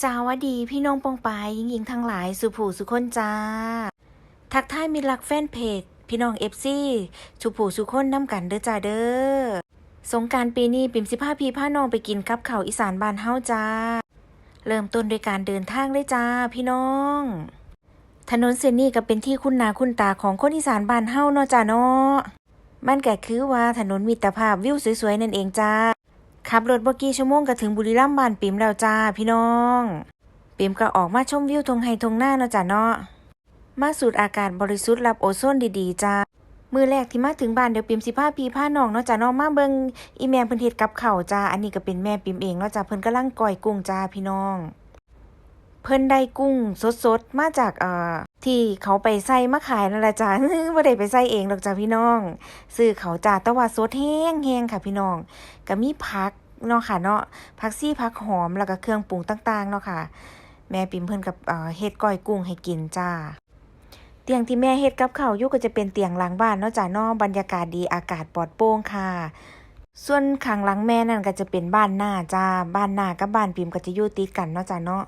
สวัสดีพี่น้องปองปายหญิงหญิงทั้งหลายสุผู้สุคนจ้า ทักทายมิตรรักแฟนเพจ พี่น้องเอฟซีสุผู้สุคนน้ำกันเด้อจ้าเด้อสงการปีนี้ปิ่มสิพาพี่พาน้องไปกินกับเขาอีสานบานเฮาจ้า เริ่มต้นด้วยการเดินทางเลยจ้าพี่น้อง ถนนเส้นนี้ก็เป็นที่คุ้นนาคุ้นตาของคนอีสานบานเฮาเนาะจ้าเนาะมันก็คือว่าถนนมิตรภาพวิวสวยๆนั่นเองจ้า ขับรถบ่กี่ชั่วโมงก็ถึงบุรีรัมย์บ้านปิ่มแล้วจ้าพี่น้อง ปิ่มก็ออกมาชมวิวทงไฮทงหน้าเนาะจ้าเนาะมาสูดอากาศบริสุทธิ์รับโอโซนดีๆจ้ามือแรกที่มาถึงบ้านเดี๋ยวปิ่มสิพาพี่พาน้องเนาะจ้าเนาะมาเบิงอีแม่เพิ่นเฮ็ดกับเข้าจ้าอันนี้ก็เป็นแม่ปิ่มเองเนาะจ้าเพิ่นกำลังก้อยกุ้งจ้าพี่น้อง เพิ่นได้กุ้งสดๆมาจากเอ่อ ที่เขาไปใส่มาขายนั่นแหละจ้าบ่ได้ไปใส่เองหรอกจ้าพี่น้องซื้อเขาจ้าแต่ว่าสดแห้งๆค่ะพี่น้องก็มีผักเนาะค่ะเนาะผักซี่ผักหอมแล้วก็เครื่องปรุงต่างๆเนาะค่ะ แม่ปิ่มเพิ่นกับเฮ็ดก้อยกุ้งให้กินจ้า เตียงที่แม่เฮ็ดกับเขาอยู่ก็จะเป็นเตียงหลังบ้านเนาะจ้าเนาะบรรยากาศดีอากาศปลอดโปร่งค่ะ ส่วนข้างหลังแม่นั่นก็จะเป็นบ้านหน้าจ้า บ้านหน้ากับบ้านปิมก็จะอยู่ติดกันเนาะจ้าเนาะ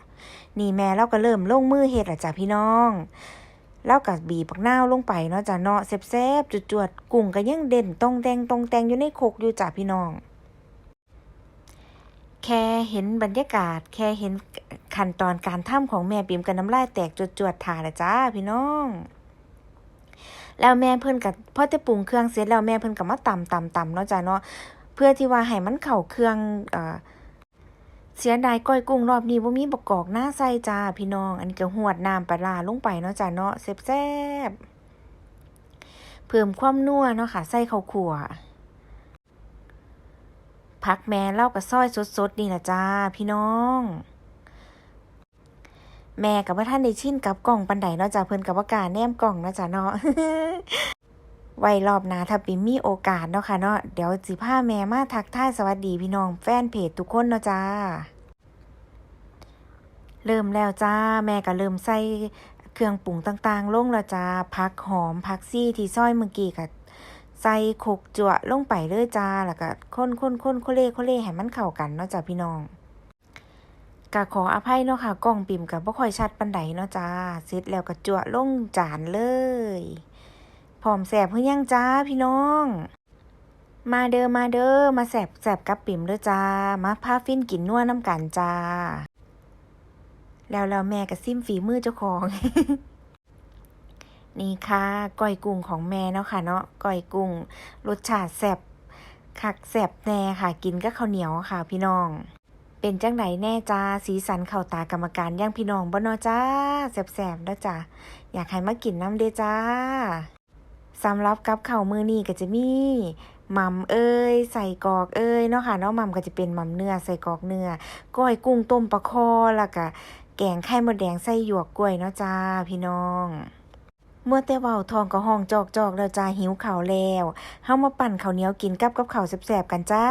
นี่แม่เราก็เริ่มลงมือเฮ็ดและจ้าพี่น้องแล้วก็บีบปักนาวลงไปเนาะจ้าเนาะแซ่บๆจวดๆกุ้งก็ยังเด่นตรงแดงตรงแตงอยู่ในโคกอยู่จ้าพี่น้อง แค่เห็นบรรยากาศ แค่เห็นขั้นตอนการทำของแม่ปิมกับน้ำลายแตกจวดๆถ่าละจ้าพี่น้องแล้วแม่เพิ่นกับพ่อจะปรุงเครื่องเสร็จแล้วแม่เพิ่นก็มาตำตำตำเนาะจ้าเนาะ เพื่อที่ว่าให้มันเข้าเครื่องเอ่อเสียดายก้อยกุ้งรอบนี้บ่ามีบกกอกหน้าใส่จ้าพี่น้อง อันนี้ก็หวดน้ำปลาลงไปเนาะจ้าเนาะแซ่บๆเพิ่มความนัวเนาะค่ะใส่ข้าวคั่วพักแม่เล่ากับซอยสดๆนี่แหละจ้าพี่น้อง แม่กับว่าท่านได้ชินกับกล่องปันไดเนาะจ้าเพิ่นกับว่ากล้าแนมกล่องเนาะจ้าเนาะ ไว้รอบหน้าถ้าปิมมีโอกาสเนาะค่ะเนาะเดี๋ยวสิพาแม่มาทักทายสวัสดีพี่น้องแฟนเพจทุกคนเนาะจ้า เริ่มแล้วจ้า แม่ก็เริ่มใส่เครื่องปรุงต่างๆ ลงแล้วจ้าผักหอมผักซี่ที่ซอยเมื่อกี้ก็ใส่ขกจั่วลงไปเลยจ้าแล้วก็คนคนคนโคเล่โคเล่ให้มันเข้ากันเนาะจ้าพี่น้องก็ขออภัยเนาะค่ะกล้องปิ่มกับบ่ค่อยชัดปานใดเนาะจ้าเสร็จแล้วก็จั่วลงจานเลย พร้อมแสบเพื่อยังจ้าพี่น้อง มาเด้อมาเด้อมาแสบแสบกับปิ่มเด้อจ้า มาพาฟินกินนัวน้ำกันจ้า แล้วแล้วแม่ก็ซิมฝีมือเจ้าของ นี่ค่ะก้อยกุ้งของแม่เนาะค่ะเนาะก้อยกุ้งรสชาติแซ่บคักแซ่บแน่ค่ะ กินกับข้าวเหนียวค่ะ พี่น้อง เป็นจังไหนแน่จ้าสีสันเข้าตากรรมการย่างพี่น้องบ่นาะจ้าแซ่บๆเด้อจ้าอยากให้มากินน้ำเด้จ้า สำหรับกับข้าวมื้อนี้ก็จะมีหม่ำเอ้ยใส่กอกเอ้ยเนาะค่ะเนาะหม่ำก็จะเป็นหม่ำเนื้อใส่กอกเนื้อก้อยกุ้งต้มปลาคอแล้วก็แกงไข่มดแดงใส่หยวกกล้วยเนาะจ้าพี่น้องเมื่อแต่เว้าทองก็ห้องจอกๆแล้วจ้าหิวข้าวแล้วเฮามาปั่นข้าวเหนียวกินกับกับข้าวแซ่บๆกันจ้า